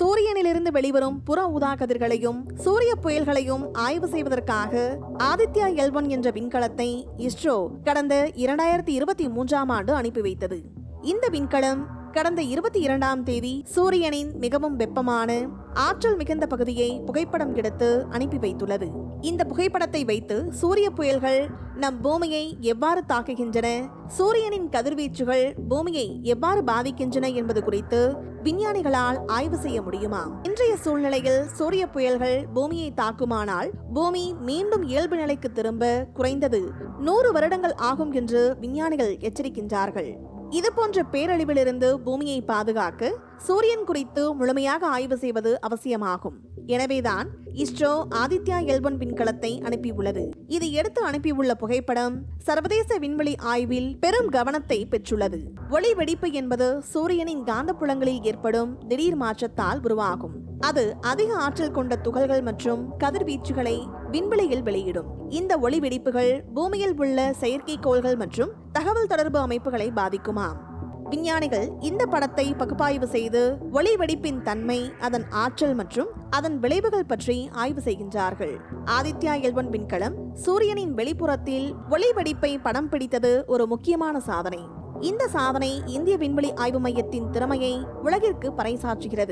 சூரியனிலிருந்து வெளிவரும் புற ஊதா கதிர்களையும் சூரிய புயல்களையும் ஆய்வு செய்வதற்காக ஆதித்யா எல்வன் என்ற விண்கலத்தை இஸ்ரோ கடந்த இரண்டாயிரத்தி இருபத்தி மூன்றாம் ஆண்டு அனுப்பி வைத்தது. இந்த விண்கலம் கடந்த இருபத்தி இரண்டாம் தேதி சூரியனின் மிகவும் வெப்பமான ஆற்றல் மிகுந்த பகுதியை புகைப்படம் எடுத்து அனுப்பி வைத்துள்ளது. இந்த புகைப்படத்தை வைத்து சூரிய புயல்கள் நம் பூமியை எவ்வாறு தாக்குகின்றன சூரியனின் கதிர்வீச்சுகள் பூமியை எவ்வாறு பாதிக்கின்றன என்பது குறித்து விஞ்ஞானிகளால் ஆய்வு செய்ய முடியுமா? இன்றைய சூழ்நிலையில் சூரிய புயல்கள் பூமியை தாக்குமானால் பூமி மீண்டும் இயல்பு நிலைக்கு திரும்ப குறைந்தது நூறு வருடங்கள் ஆகும் என்று விஞ்ஞானிகள் எச்சரிக்கின்றார்கள். இது போன்ற பேரழிவிலிருந்து பூமியை பாதுகாக்க சூரியன் குறித்து முழுமையாக ஆய்வு செய்வது அவசியமாகும். எனவேதான் இஸ்ரோ ஆதித்யா எல்பன் விண்கலத்தை அனுப்பியுள்ளது. இது எடுத்து அனுப்பியுள்ள புகைப்படம் சர்வதேச விண்வெளி ஆய்வில் பெரும் கவனத்தை பெற்றுள்ளது. ஒளி வெடிப்பு என்பது சூரியனின் காந்தப்புலங்களில் ஏற்படும் திடீர் மாற்றத்தால் உருவாகும். அது அதிக ஆற்றல் கொண்ட துகள்கள் மற்றும் கதிர்வீச்சுகளை விண்வெளியில் வெளியிடும். இந்த ஒளி வெடிப்புகள் பூமியில் உள்ள செயற்கைக்கோள்கள் மற்றும் தகவல் தொடர்பு அமைப்புகளை பாதிக்குமாம் விஞ்ஞானிகள் இந்த படத்தை பகுப்பாய்வு செய்து ஒளி வெடிப்பின் தன்மை அதன் ஆற்றல் மற்றும் அதன் விளைவுகள் பற்றி ஆய்வு செய்கின்றார்கள். ஆதித்யா எல்வன் விண்கலம் சூரியனின் வெளிப்புறத்தில் ஒளி வெடிப்பை படம் பிடித்தது ஒரு முக்கியமான சாதனை. இந்த சாதனை இந்திய விண்வெளி ஆய்வு மையத்தின் திறமையை உலகிற்கு பறைசாற்றுகிறது.